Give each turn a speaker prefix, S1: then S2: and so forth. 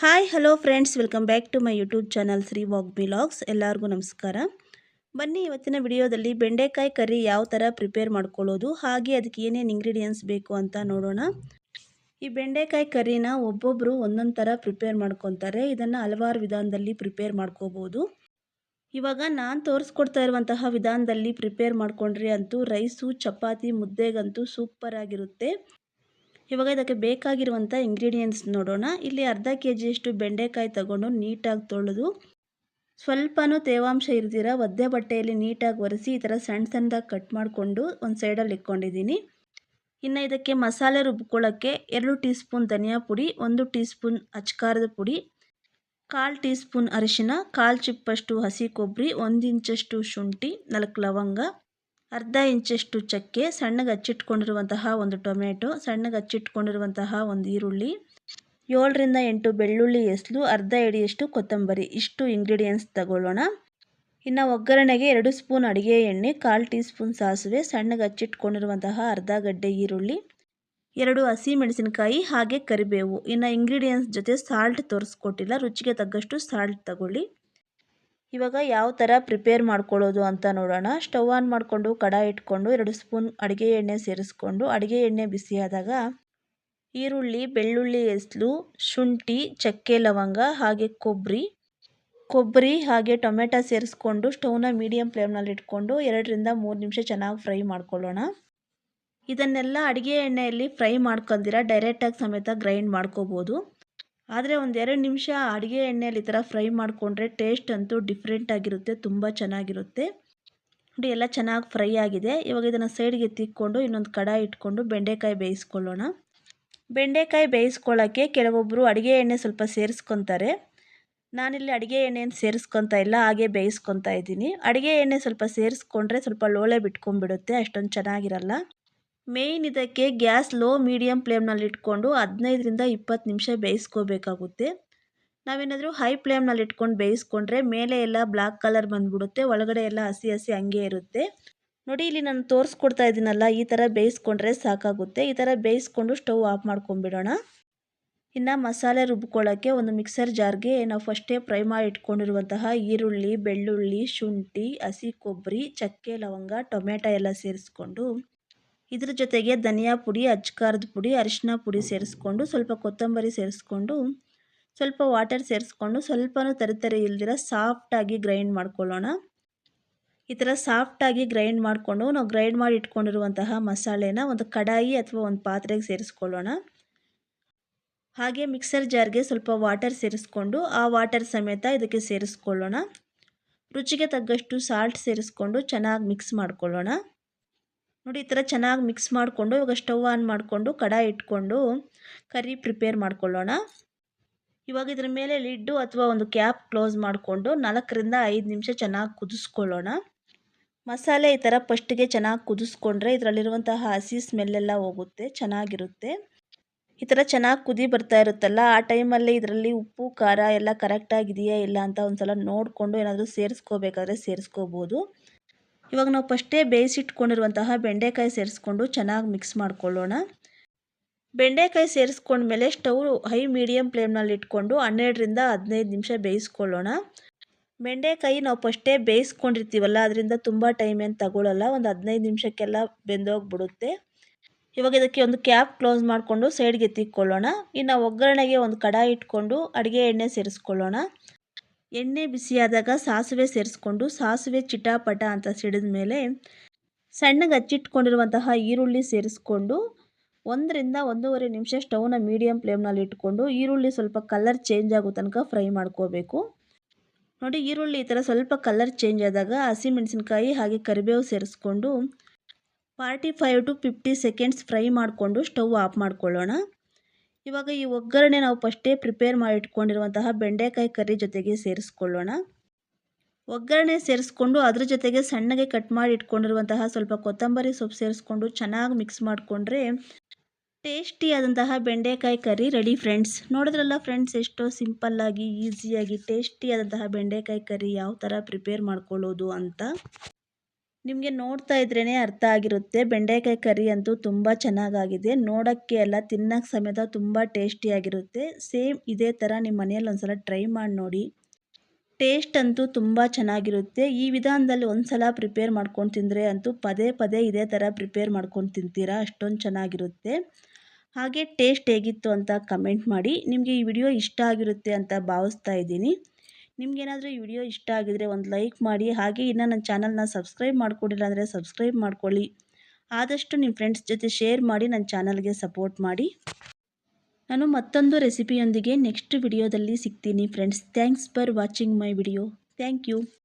S1: Hi hello friends welcome back to my YouTube channel Shri walk blogs ಎಲ್ಲರಿಗೂ ನಮಸ್ಕಾರ. ಬನ್ನಿ ಇವತ್ತಿನ ವಿಡಿಯೋದಲ್ಲಿ ಬೆಂಡೆಕಾಯಿ ಕರಿ ಯಾವ ಥರ ಪ್ರಿಪೇರ್ ಮಾಡ್ಕೊಳ್ಳೋದು, ಹಾಗೆ ಅದಕ್ಕೆ ಏನೇನು ಇಂಗ್ರೀಡಿಯೆಂಟ್ಸ್ ಬೇಕು ಅಂತ ನೋಡೋಣ. ಈ ಬೆಂಡೆಕಾಯಿ ಕರಿನ ಒಬ್ಬೊಬ್ಬರು ಒಂದೊಂದು ಥರ ಪ್ರಿಪೇರ್ ಮಾಡ್ಕೊತಾರೆ. ಇದನ್ನು ಹಲವಾರು ವಿಧಾನದಲ್ಲಿ ಪ್ರಿಪೇರ್ ಮಾಡ್ಕೋಬೋದು. ಇವಾಗ ನಾನು ತೋರಿಸ್ಕೊಡ್ತಾ ಇರುವಂತಹ ವಿಧಾನದಲ್ಲಿ ಪ್ರಿಪೇರ್ ಮಾಡ್ಕೊಂಡ್ರೆ ಅಂತೂ ರೈಸು ಚಪಾತಿ, ಮುದ್ದೆಗಂತೂ ಸೂಪರ್ ಆಗಿರುತ್ತೆ. ಇವಾಗ ಇದಕ್ಕೆ ಬೇಕಾಗಿರುವಂಥ ಇಂಗ್ರೀಡಿಯೆಂಟ್ಸ್ ನೋಡೋಣ. ಇಲ್ಲಿ ಅರ್ಧ ಕೆ ಜಿಯಷ್ಟು ಬೆಂಡೆಕಾಯಿ ತಗೊಂಡು ನೀಟಾಗಿ ತೊಳೆದು, ಸ್ವಲ್ಪನೂ ತೇವಾಂಶ ಇರ್ದಿರ ಒದ್ದೆ ಬಟ್ಟೆಯಲ್ಲಿ ನೀಟಾಗಿ ಒರೆಸಿ ಈ ಥರ ಸಣ್ಣ ಸಣ್ಣದಾಗಿ ಕಟ್ ಮಾಡಿಕೊಂಡು ಒಂದು ಸೈಡಲ್ಲಿ ಇಟ್ಕೊಂಡಿದ್ದೀನಿ. ಇನ್ನು ಇದಕ್ಕೆ ಮಸಾಲೆ ರುಬ್ಕೊಳ್ಳೋಕ್ಕೆ ಎರಡು ಟೀ ಸ್ಪೂನ್ ಧನಿಯಾ ಪುಡಿ, ಒಂದು ಟೀ ಸ್ಪೂನ್ ಅಚ್ಕಾರದ ಪುಡಿ, ಕಾಲು ಟೀ ಸ್ಪೂನ್ ಅರಿಶಿನ ಕಾಲು ಚಿಪ್ಪಷ್ಟು ಹಸಿ ಕೊಬ್ಬರಿ, ಒಂದು ಇಂಚಷ್ಟು ಶುಂಠಿ, ನಾಲ್ಕು ಲವಂಗ ಅರ್ಧ ಇಂಚಷ್ಟು ಚಕ್ಕೆ, ಸಣ್ಣಗೆ ಹಚ್ಚಿಟ್ಕೊಂಡಿರುವಂತಹ ಒಂದು ಟೊಮೆಟೊ ಸಣ್ಣಗೆ ಹಚ್ಚಿಟ್ಕೊಂಡಿರುವಂತಹ ಒಂದು ಈರುಳ್ಳಿ, ಏಳರಿಂದ ಎಂಟು ಬೆಳ್ಳುಳ್ಳಿ ಎಸಲು ಅರ್ಧ ಎಡಿಯಷ್ಟು ಕೊತ್ತಂಬರಿ. ಇಷ್ಟು ಇಂಗ್ರೀಡಿಯೆಂಟ್ಸ್ ತಗೊಳ್ಳೋಣ. ಇನ್ನು ಒಗ್ಗರಣೆಗೆ ಎರಡು ಸ್ಪೂನ್ ಅಡುಗೆ ಎಣ್ಣೆ, ಕಾಲು ಟೀ ಸ್ಪೂನ್ ಸಾಸಿವೆ, ಸಣ್ಣಗೆ ಹಚ್ಚಿಟ್ಕೊಂಡಿರುವಂತಹ ಅರ್ಧ ಗಡ್ಡೆ ಈರುಳ್ಳಿ, ಎರಡು ಹಸಿ ಮೆಣಸಿನಕಾಯಿ ಹಾಗೆ ಕರಿಬೇವು. ಇನ್ನು ಇಂಗ್ರೀಡಿಯೆಂಟ್ಸ್ ಜೊತೆ ಸಾಲ್ಟ್ ತೋರಿಸ್ಕೊಟ್ಟಿಲ್ಲ, ರುಚಿಗೆ ತగ్గಷ್ಟು ಸಾಲ್ಟ್ ತಗೊಳ್ಳಿ. ಇವಾಗ ಯಾವ ಥರ ಪ್ರಿಪೇರ್ ಮಾಡ್ಕೊಳ್ಳೋದು ಅಂತ ನೋಡೋಣ. ಸ್ಟವ್ ಆನ್ ಮಾಡಿಕೊಂಡು, ಕಡಾಯಿ ಇಟ್ಕೊಂಡು, ಎರಡು ಸ್ಪೂನ್ ಅಡುಗೆ ಎಣ್ಣೆ ಸೇರಿಸ್ಕೊಂಡು, ಅಡುಗೆ ಎಣ್ಣೆ ಬಿಸಿಯಾದಾಗ ಈರುಳ್ಳಿ, ಬೆಳ್ಳುಳ್ಳಿ ಎಸ್ಲು, ಶುಂಠಿ, ಚಕ್ಕೆ ಲವಂಗ, ಹಾಗೆ ಕೊಬ್ಬರಿ ಕೊಬ್ಬರಿ ಹಾಗೆ ಟೊಮೆಟೊ ಸೇರಿಸ್ಕೊಂಡು, ಸ್ಟವ್ನ ಮೀಡಿಯಮ್ ಫ್ಲೇಮ್ನಲ್ಲಿ ಇಟ್ಕೊಂಡು, ಎರಡರಿಂದ ಮೂರು ನಿಮಿಷ ಚೆನ್ನಾಗಿ ಫ್ರೈ ಮಾಡ್ಕೊಳ್ಳೋಣ. ಇದನ್ನೆಲ್ಲ ಅಡುಗೆ ಎಣ್ಣೆಯಲ್ಲಿ ಫ್ರೈ ಮಾಡ್ಕೊಂಡಿರ ಡೈರೆಕ್ಟಾಗಿ ಸಮೇತ ಗ್ರೈಂಡ್ ಮಾಡ್ಕೋಬೋದು. ಆದರೆ ಒಂದೆರಡು ನಿಮಿಷ ಅಡುಗೆ ಎಣ್ಣೆಯಲ್ಲಿ ಈ ಥರ ಫ್ರೈ ಮಾಡಿಕೊಂಡ್ರೆ ಟೇಸ್ಟ್ ಅಂತೂ ಡಿಫ್ರೆಂಟ್ ಆಗಿರುತ್ತೆ, ತುಂಬ ಚೆನ್ನಾಗಿರುತ್ತೆ. ನೋಡಿ, ಎಲ್ಲ ಚೆನ್ನಾಗಿ ಫ್ರೈ ಆಗಿದೆ. ಇವಾಗ ಇದನ್ನು ಸೈಡ್ಗೆ ತಿಕ್ಕೊಂಡು ಇನ್ನೊಂದು ಕಡಾಯಿ ಇಟ್ಕೊಂಡು ಬೆಂಡೆಕಾಯಿ ಬೇಯಿಸ್ಕೊಳ್ಳೋಣ. ಬೆಂಡೆಕಾಯಿ ಬೇಯಿಸ್ಕೊಳ್ಳೋಕ್ಕೆ ಕೆಲವೊಬ್ಬರು ಅಡುಗೆ ಎಣ್ಣೆ ಸ್ವಲ್ಪ ಸೇರಿಸ್ಕೊತಾರೆ. ನಾನಿಲ್ಲಿ ಅಡುಗೆ ಎಣ್ಣೆಯನ್ನು ಸೇರಿಸ್ಕೊತಾ ಇಲ್ಲ, ಹಾಗೆ ಬೇಯಿಸ್ಕೊತಾ ಇದ್ದೀನಿ. ಅಡುಗೆ ಎಣ್ಣೆ ಸ್ವಲ್ಪ ಸೇರಿಸ್ಕೊಂಡ್ರೆ ಸ್ವಲ್ಪ ಲೋಳೆ ಬಿಟ್ಕೊಂಡ್ಬಿಡುತ್ತೆ, ಅಷ್ಟೊಂದು ಚೆನ್ನಾಗಿರಲ್ಲ. ಮೇಯ್ನ್ ಇದಕ್ಕೆ ಗ್ಯಾಸ್ ಲೋ ಮೀಡಿಯಮ್ ಫ್ಲೇಮ್ನಲ್ಲಿ ಇಟ್ಕೊಂಡು ಹದಿನೈದರಿಂದ ಇಪ್ಪತ್ತು ನಿಮಿಷ ಬೇಯಿಸ್ಕೋಬೇಕಾಗುತ್ತೆ. ನಾವೇನಾದರೂ ಹೈ ಫ್ಲೇಮ್ನಲ್ಲಿ ಇಟ್ಕೊಂಡು ಬೇಯಿಸ್ಕೊಂಡ್ರೆ ಮೇಲೆ ಎಲ್ಲ ಬ್ಲ್ಯಾಕ್ ಕಲರ್ ಬಂದುಬಿಡುತ್ತೆ, ಒಳಗಡೆ ಎಲ್ಲ ಹಸಿ ಹಸಿ ಹಂಗೆ ಇರುತ್ತೆ. ನೋಡಿ, ಇಲ್ಲಿ ನಾನು ತೋರಿಸ್ಕೊಡ್ತಾ ಇದ್ದೀನಲ್ಲ, ಈ ಥರ ಬೇಯಿಸ್ಕೊಂಡ್ರೆ ಸಾಕಾಗುತ್ತೆ. ಈ ಥರ ಬೇಯಿಸ್ಕೊಂಡು ಸ್ಟವ್ ಆಫ್ ಮಾಡ್ಕೊಂಬಿಡೋಣ ಇನ್ನು ಮಸಾಲೆ ರುಬ್ಕೊಳ್ಳೋಕ್ಕೆ ಒಂದು ಮಿಕ್ಸರ್ ಜಾರ್ಗೆ ನಾವು ಫಸ್ಟೇ ಫ್ರೈ ಮಾಡಿ ಇಟ್ಕೊಂಡಿರುವಂತಹ ಈರುಳ್ಳಿ, ಬೆಳ್ಳುಳ್ಳಿ, ಶುಂಠಿ, ಹಸಿ ಕೊಬ್ಬರಿ, ಚಕ್ಕೆ, ಲವಂಗ, ಟೊಮೆಟೊ ಎಲ್ಲ ಸೇರಿಸ್ಕೊಂಡು ಇದ್ರ ಜೊತೆಗೆ ಧನಿಯಾ ಪುಡಿ ಅಜ್ಕಾರದ ಪುಡಿ, ಅರಿಶಿನ ಪುಡಿ ಸೇರಿಸ್ಕೊಂಡು ಸ್ವಲ್ಪ ಕೊತ್ತಂಬರಿ ಸೇರಿಸ್ಕೊಂಡು, ಸ್ವಲ್ಪ ವಾಟರ್ ಸೇರಿಸ್ಕೊಂಡು ಸ್ವಲ್ಪನೂ ತರಿತರಿ ಇಲ್ದಿರ ಸಾಫ್ಟಾಗಿ ಗ್ರೈಂಡ್ ಮಾಡ್ಕೊಳ್ಳೋಣ. ಈ ಥರ ಸಾಫ್ಟಾಗಿ ಗ್ರೈಂಡ್ ಮಾಡಿಕೊಂಡು ನಾವು ಗ್ರೈಂಡ್ ಮಾಡಿ ಇಟ್ಕೊಂಡಿರುವಂತಹ ಮಸಾಲೆನ ಒಂದು ಕಡಾಯಿ ಅಥವಾ ಒಂದು ಪಾತ್ರೆಗೆ ಸೇರಿಸ್ಕೊಳ್ಳೋಣ. ಹಾಗೆ ಮಿಕ್ಸರ್ ಜಾರ್ಗೆ ಸ್ವಲ್ಪ ವಾಟರ್ ಸೇರಿಸ್ಕೊಂಡು ಆ ವಾಟರ್ ಸಮೇತ ಇದಕ್ಕೆ ಸೇರಿಸ್ಕೊಳ್ಳೋಣ. ರುಚಿಗೆ ತಗ್ಗಷ್ಟು ಸಾಲ್ಟ್ ಸೇರಿಸ್ಕೊಂಡು ಚೆನ್ನಾಗಿ ಮಿಕ್ಸ್ ಮಾಡ್ಕೊಳ್ಳೋಣ. ನೋಡಿ ಈ ಥರ ಚೆನ್ನಾಗಿ ಮಿಕ್ಸ್ ಮಾಡಿಕೊಂಡು, ಇವಾಗ ಸ್ಟವ್ ಆನ್ ಮಾಡಿಕೊಂಡು, ಕಡಾಯಿ ಇಟ್ಕೊಂಡು ಕರಿ ಪ್ರಿಪೇರ್ ಮಾಡ್ಕೊಳ್ಳೋಣ. ಇವಾಗ ಇದ್ರ ಮೇಲೆ ಲಿಡ್ಡು ಅಥವಾ ಒಂದು ಕ್ಯಾಪ್ ಕ್ಲೋಸ್ ಮಾಡಿಕೊಂಡು ನಾಲ್ಕರಿಂದ ಐದು ನಿಮಿಷ ಚೆನ್ನಾಗಿ ಕುದಿಸ್ಕೊಳ್ಳೋಣ. ಮಸಾಲೆ ಈ ಥರ ಫಸ್ಟಿಗೆ ಚೆನ್ನಾಗಿ ಕುದಿಸ್ಕೊಂಡ್ರೆ ಇದರಲ್ಲಿರುವಂತಹ ಹಸಿ ಸ್ಮೆಲ್ಲೆಲ್ಲ ಹೋಗುತ್ತೆ, ಚೆನ್ನಾಗಿರುತ್ತೆ. ಈ ಥರ ಚೆನ್ನಾಗಿ ಕುದಿ ಬರ್ತಾ ಇರುತ್ತಲ್ಲ, ಆ ಟೈಮಲ್ಲಿ ಇದರಲ್ಲಿ ಉಪ್ಪು, ಖಾರ ಎಲ್ಲ ಕರೆಕ್ಟಾಗಿದೆಯಾ ಇಲ್ಲ ಅಂತ ಒಂದು ಸಲ ನೋಡಿಕೊಂಡು ಏನಾದರೂ ಸೇರಿಸ್ಕೋಬೇಕಾದ್ರೆ ಸೇರಿಸ್ಕೋಬೋದು. ಇವಾಗ ನಾವು ಫಸ್ಟೇ ಬೇಯಿಸಿಟ್ಕೊಂಡಿರುವಂತಹ ಬೆಂಡೆಕಾಯಿ ಸೇರಿಸ್ಕೊಂಡು ಚೆನ್ನಾಗಿ ಮಿಕ್ಸ್ ಮಾಡ್ಕೊಳ್ಳೋಣ. ಬೆಂಡೆಕಾಯಿ ಸೇರಿಸ್ಕೊಂಡ್ಮೇಲೆ ಸ್ಟವ್ ಹೈ ಮೀಡಿಯಮ್ ಫ್ಲೇಮ್ನಲ್ಲಿ ಇಟ್ಕೊಂಡು ಹನ್ನೆರಡರಿಂದ ಹದಿನೈದು ನಿಮಿಷ ಬೇಯಿಸ್ಕೊಳ್ಳೋಣ. ಬೆಂಡೆಕಾಯಿ ನಾವು ಫಸ್ಟೇ ಬೇಯಿಸ್ಕೊಂಡಿರ್ತೀವಲ್ಲ, ಅದರಿಂದ ತುಂಬ ಟೈಮ್ ಏನು ತಗೊಳ್ಳಲ್ಲ ಒಂದು ಹದಿನೈದು ನಿಮಿಷಕ್ಕೆಲ್ಲ ಬೆಂದೋಗ್ಬಿಡುತ್ತೆ. ಇವಾಗ ಇದಕ್ಕೆ ಒಂದು ಕ್ಯಾಪ್ ಕ್ಲೋಸ್ ಮಾಡಿಕೊಂಡು ಸೈಡ್ಗೆ ತಿಕ್ಕೊಳ್ಳೋಣ ಇನ್ನು ಒಗ್ಗರಣೆಗೆ ಒಂದು ಕಡಾಯಿ ಇಟ್ಕೊಂಡು ಅಡುಗೆ ಎಣ್ಣೆ ಸೇರಿಸ್ಕೊಳ್ಳೋಣ. ಎಣ್ಣೆ ಬಿಸಿಯಾದಾಗ ಸಾಸಿವೆ ಸೇರಿಸ್ಕೊಂಡು ಸಾಸಿವೆ ಚಿಟಾಪಟ ಅಂತ ಸಿಡಿದ ಮೇಲೆ ಸಣ್ಣಗೆ ಹಚ್ಚಿಟ್ಕೊಂಡಿರುವಂತಹ ಈರುಳ್ಳಿ ಸೇರಿಸ್ಕೊಂಡು ಒಂದರಿಂದ ಒಂದೂವರೆ ನಿಮಿಷ ಸ್ಟವ್ನ ಮೀಡಿಯಮ್ ಫ್ಲೇಮ್ನಲ್ಲಿ ಇಟ್ಕೊಂಡು ಈರುಳ್ಳಿ ಸ್ವಲ್ಪ ಕಲರ್ ಚೇಂಜ್ ಆಗೋ ತನಕ ಫ್ರೈ ಮಾಡ್ಕೋಬೇಕು. ನೋಡಿ ಈರುಳ್ಳಿ ಈ ಥರ ಸ್ವಲ್ಪ ಕಲರ್ ಚೇಂಜ್ ಆದಾಗ ಹಸಿಮೆಣಸಿನ್ಕಾಯಿ ಹಾಗೆ ಕರಿಬೇವು ಸೇರಿಸ್ಕೊಂಡು forty five to fifty seconds fry ಮಾಡಿಕೊಂಡು ಸ್ಟವ್ ಆಫ್ ಮಾಡ್ಕೊಳ್ಳೋಣ. ಇವಾಗ ಈ ಒಗ್ಗರಣೆ ನಾವು ಫಸ್ಟೇ ಪ್ರಿಪೇರ್ ಮಾಡಿ ಇಟ್ಕೊಂಡಿರುವಂತಹ ಬೆಂಡೆಕಾಯಿ ಕರಿ ಜೊತೆಗೆ ಸೇರಿಸ್ಕೊಳ್ಳೋಣ. ಒಗ್ಗರಣೆ ಸೇರಿಸ್ಕೊಂಡು ಅದ್ರ ಜೊತೆಗೆ ಸಣ್ಣಗೆ ಕಟ್ ಮಾಡಿ ಇಟ್ಕೊಂಡಿರುವಂತಹ ಸ್ವಲ್ಪ ಕೊತ್ತಂಬರಿ ಸೊಪ್ಪು ಸೇರಿಸ್ಕೊಂಡು ಚೆನ್ನಾಗಿ ಮಿಕ್ಸ್ ಮಾಡಿಕೊಂಡ್ರೆ ಟೇಸ್ಟಿಯಾದಂತಹ ಬೆಂಡೆಕಾಯಿ ಕರಿ ರೆಡಿ ಫ್ರೆಂಡ್ಸ್ ನೋಡಿದ್ರಲ್ಲ ಫ್ರೆಂಡ್ಸ್ ಎಷ್ಟೋ ಸಿಂಪಲ್ಲಾಗಿ ಈಸಿಯಾಗಿ ಟೇಸ್ಟಿಯಾದಂತಹ ಬೆಂಡೆಕಾಯಿ ಕರಿ ಯಾವ ಥರ ಪ್ರಿಪೇರ್ ಮಾಡ್ಕೊಳ್ಳೋದು ಅಂತ. ನಿಮಗೆ ನೋಡ್ತಾ ಇದ್ರೇ ಅರ್ಥ ಆಗಿರುತ್ತೆ. ಬೆಂಡೆಕಾಯಿ ಕರಿ ಅಂತೂ ತುಂಬ ಚೆನ್ನಾಗಾಗಿದೆ. ನೋಡೋಕ್ಕೆ ಎಲ್ಲ ತಿನ್ನೋಕ್ಕೆ ಸಮೇತ ತುಂಬ ಟೇಸ್ಟಿಯಾಗಿರುತ್ತೆ ಸೇಮ್ ಇದೇ ಥರ ನಿಮ್ಮ ಮನೆಯಲ್ಲಿ ಒಂದ್ಸಲ ಟ್ರೈ ಮಾಡಿ ನೋಡಿ. ಟೇಸ್ಟ್ ಅಂತೂ ತುಂಬ ಚೆನ್ನಾಗಿರುತ್ತೆ. ಈ ವಿಧಾನದಲ್ಲಿ ಒಂದು ಸಲ ಪ್ರಿಪೇರ್ ಮಾಡ್ಕೊಂಡು ತಿಂದರೆ ಅಂತೂ ಪದೇ ಪದೇ ಇದೇ ಥರ ಪ್ರಿಪೇರ್ ಮಾಡ್ಕೊಂಡು ತಿಂತೀರಾ? ಅಷ್ಟೊಂದು ಚೆನ್ನಾಗಿರುತ್ತೆ. ಹಾಗೆ ಟೇಸ್ಟ್ ಹೇಗಿತ್ತು ಅಂತ ಕಮೆಂಟ್ ಮಾಡಿ. ನಿಮಗೆ ಈ ವಿಡಿಯೋ ಇಷ್ಟ ಆಗಿರುತ್ತೆ ಅಂತ ಭಾವಿಸ್ತಾ ಇದ್ದೀನಿ. ನಿಮಗೇನಾದರೂ ಈ ವಿಡಿಯೋ ಇಷ್ಟ ಆಗಿದರೆ ಒಂದು ಲೈಕ್ ಮಾಡಿ, ಹಾಗೆ ಇನ್ನು ನನ್ನ ಚಾನಲ್ನ ಸಬ್ಸ್ಕ್ರೈಬ್ ಮಾಡ್ಕೊಂಡಿಲ್ಲ ಅಂದರೆ ಸಬ್ಸ್ಕ್ರೈಬ್ ಮಾಡ್ಕೊಳ್ಳಿ. ಆದಷ್ಟು ನಿಮ್ಮ ಫ್ರೆಂಡ್ಸ್ ಜೊತೆ ಶೇರ್ ಮಾಡಿ ನನ್ನ ಚಾನಲ್ಗೆ ಸಪೋರ್ಟ್ ಮಾಡಿ. ನಾನು ಮತ್ತೊಂದು ರೆಸಿಪಿಯೊಂದಿಗೆ ನೆಕ್ಸ್ಟ್ ವಿಡಿಯೋದಲ್ಲಿ ಸಿಗ್ತೀನಿ friends. Thanks for watching my video. Thank you.